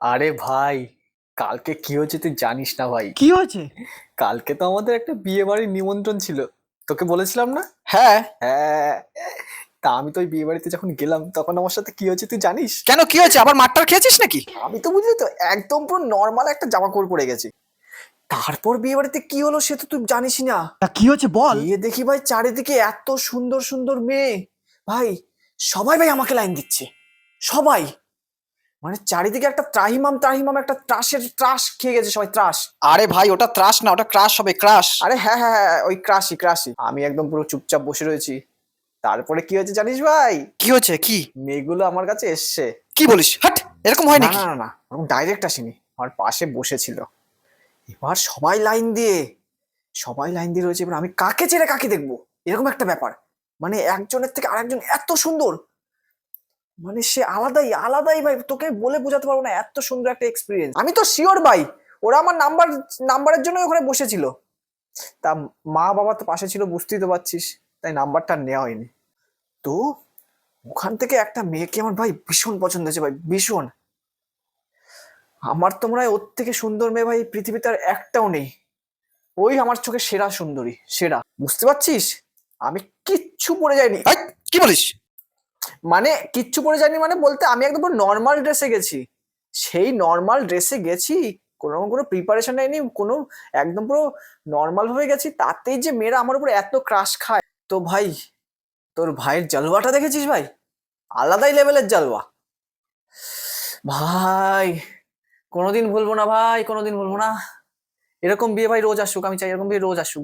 আরে ভাই কালকে কি হয়েছে তুই জানিস না ভাই। কি হয়েছে? কালকে তো আমাদের একটা বিয়ে বাড়ির নিমন্ত্রণ ছিল। তোকে বলেছিলাম না? হ্যাঁ। হ্যাঁ। তা আমি তো ওই বিয়ে বাড়িতে যখন গেলাম তখন আমার সাথে কি হয়েছে তুই জানিস? কেন কি হয়েছে? আবার মারটার খেয়েছিস নাকি? আমি তো বুঝলি তো একদম পুরো নর্মাল একটা জামা কাপড় পরে গেছি। তারপর বিয়ে বাড়িতে কি হলো সে তো তুই জানিস না। তা কি হয়েছে বল? গিয়ে দেখি ভাই চারিদিকে এত সুন্দর সুন্দর মেয়ে। ভাই সবাই ভাই আমাকে লাইন দিচ্ছে। সবাই। মানে চারিদিকে একটা ত্রাহিমাম ত্রাহিমাম একটা ত্রাসের ত্রাস খেয়ে গেছে সবাই ত্রাস। আরে ভাই ওটা ত্রাস না ওটা ক্রাশ হবে ক্রাশ। আরে হ্যাঁ হ্যাঁ হ্যাঁ ওই ক্রাশি ক্রাশি আমি একদম পুরো চুপচাপ বসে রয়েছি। তারপরে কি হয়েছে জানিস ভাই? কি হয়েছে? কি? মেয়েগুলো আমার কাছে এসছে। কি বলিস? হাট এরকম হয় না নাকি? না না না ওরকম ডাইরেক্ট আসেনি। আমার পাশে বসেছিল। এবার সবাই লাইন দিয়ে সবাই লাইন দিয়ে রয়েছে। এবার আমি কাকে ছেড়ে কাকে দেখব? এরকম একটা ব্যাপার। মানে একজনের থেকে আরেকজন এত সুন্দর মানে সে আলাদাই আলাদাই ভাই, তোকে বলে বোঝাতে পারব না, এত সুন্দর একটা এক্সপিরিয়েন্স আমি তো শিওর ভাই, ওরা আমার নাম্বার নাম্বারের জন্য ওখানে বসেছিল। তা মা বাবা তো পাশে ছিল, বুঝতেই তো পারছিস, তাই নাম্বারটা নেওয়া হয়নি। তো ওখান থেকে একটা মেয়েকে আমার ভাই ভীষণ পছন্দ হয়েছে ভাই, ভীষণ। আমার তো মনে হয় ওর থেকে সুন্দর মেয়ে ভাই পৃথিবীতে আর একটাও নেই। ওই আমার চোখে সেরা সুন্দরী, সেরা। বুঝতে পারছিস? আমি কিচ্ছু পরে যাইনি। কি বলিস? মানে কিচ্ছু পরে যাইনি মানে বলতে আমি একদম নর্মাল ড্রেসে গেছি। সেই নর্মাল ড্রেসে গেছি, কোনো রকম কোনো প্রিপারেশন নেয়নি কোনো একদম পুরো নর্মাল ভাবে গেছি, তাতেই যে মেয়েরা আমার উপর এত ক্রাশ খায়। তো ভাই, তোর ভাইয়ের জালওয়াটা দেখেছিস ভাই? আলাদাই লেভেলের জালওয়া ভাই, কোনোদিন ভুলবো না ভাই, কোনোদিন ভুলবো না। এরকম বিয়ে ভাই রোজ আসুক, আমি চাই এরকম বিয়ে রোজ আসুক।